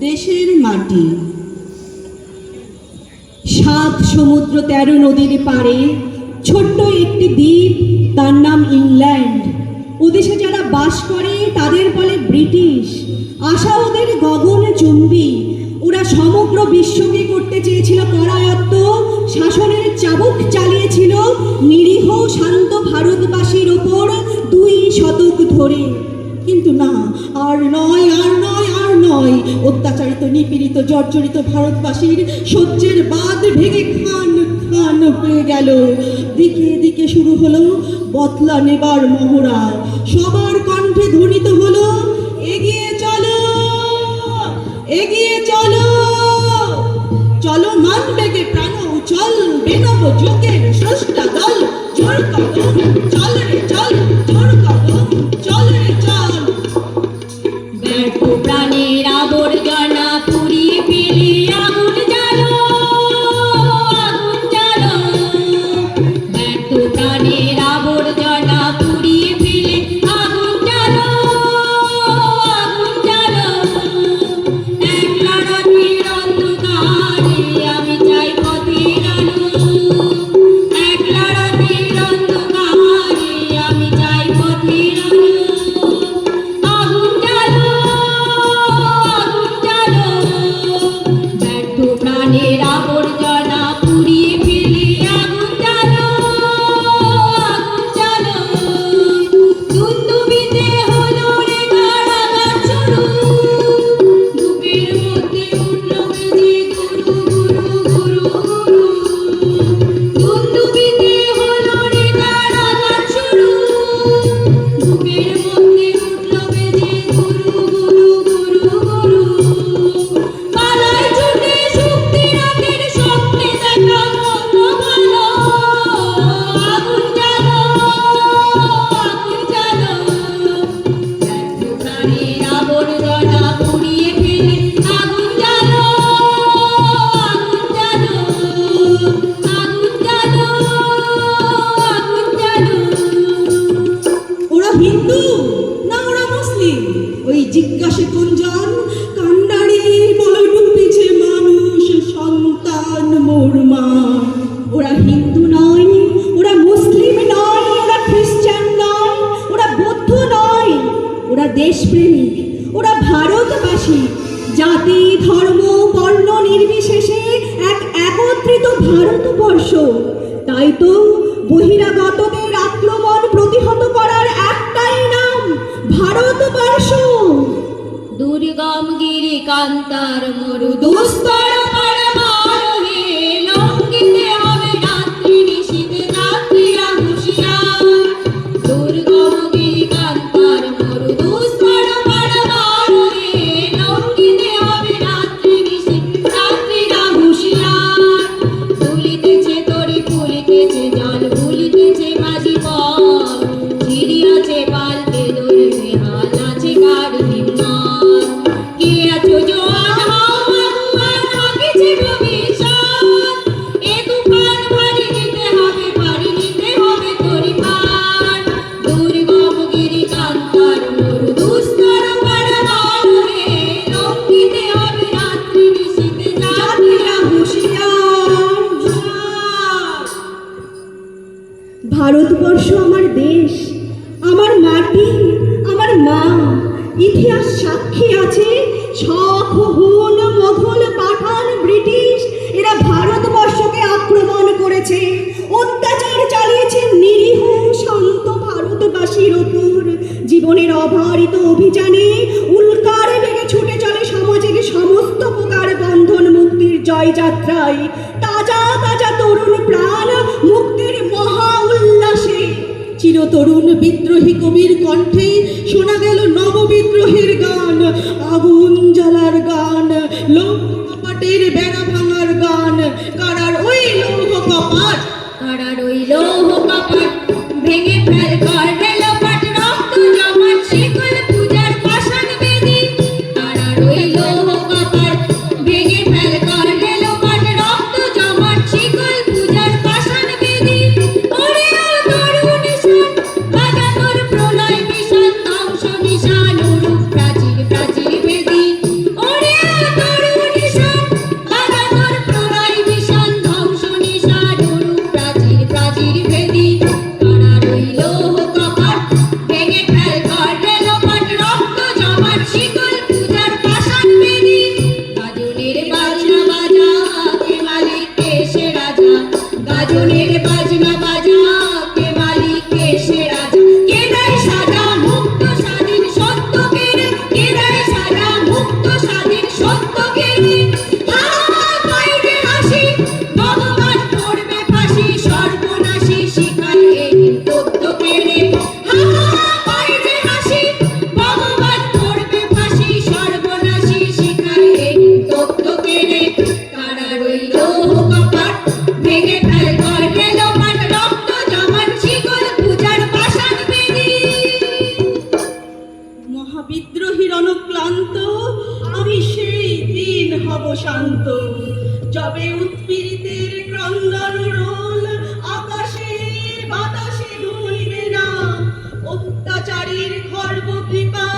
দেশের মাটি। সাত সমুদ্র তেরো নদীর পারে ছোট্ট একটি দ্বীপ, তার নাম ইংল্যান্ড। ওদেশে যারা বাস করে, তাদের বলে ব্রিটিশ। আশা ওদের গগন চুম্বি। ওরা সমগ্র বিশ্বকে করতে চেয়েছিল করায়ত্ত শাসনের চাবুক চালিয়েছিল নিরীহ, শান্ত ভারতবাসীর ওপর দুই শতক ধরে। কিন্তু না, আর নয় আর নয়। অত্যাচারিত, নিপীড়িত, জর্জরিত ভারতবাসীর সহ্যের বাদ ভেঙে খান খান হয়ে গেল। দিকে দিকে শুরু হলো বদলা নেবার মহড়া। সবার কণ্ঠে ধ্বনিত হলো, এগিয়ে চলো এগিয়ে চলো চলো। ভারতবর্ষ তাই তো বহিরাগতদের আক্রমণ প্রতিহত করার একটাই নাম ভারতবর্ষ দুর্গম গিরি কান্তার মরু দুস্তর ভারতবর্ষ আমার দেশ, আমার মাটি, আমার মা, ইতিহাস সাক্ষী আছে শখ হুন, মোঘল, পাঠান, ব্রিটিশ, এরা ভারতবর্ষকে আক্রমণ করেছে। অত্যাচার চালিয়েছে নিরীহ, শান্ত ভারতবাসীর ওপর জীবনের অবারিত অভিযানে উল্কার বেগে ছুটে চলে সমাজের সমস্ত প্রকার বন্ধন মুক্তির জয়যাত্রায়। তাজা তাজা তরুণ প্রাণ মুক্তির মহা উল্লাসে। চিরতরুণ বিদ্রোহী কবির কণ্ঠে শোনা গেল নববিদ্রোহের গান। আগুন জ্বালার গান, লৌহ কপাটের বেড়া ভাঙার গান। কারার ওই লৌহ কপাট কারা রইল কপাট ভেঙে ফেল কর শিকল পূজার পাষাণ বেদি। কারা রইল কপাট ভেঙে ফেল কর শান্ত। যবে উৎপীড়িতের ক্রন্দন রোল আকাশে বাতাসে দুলবে না। অত্যাচারীর খর্ব ভিড়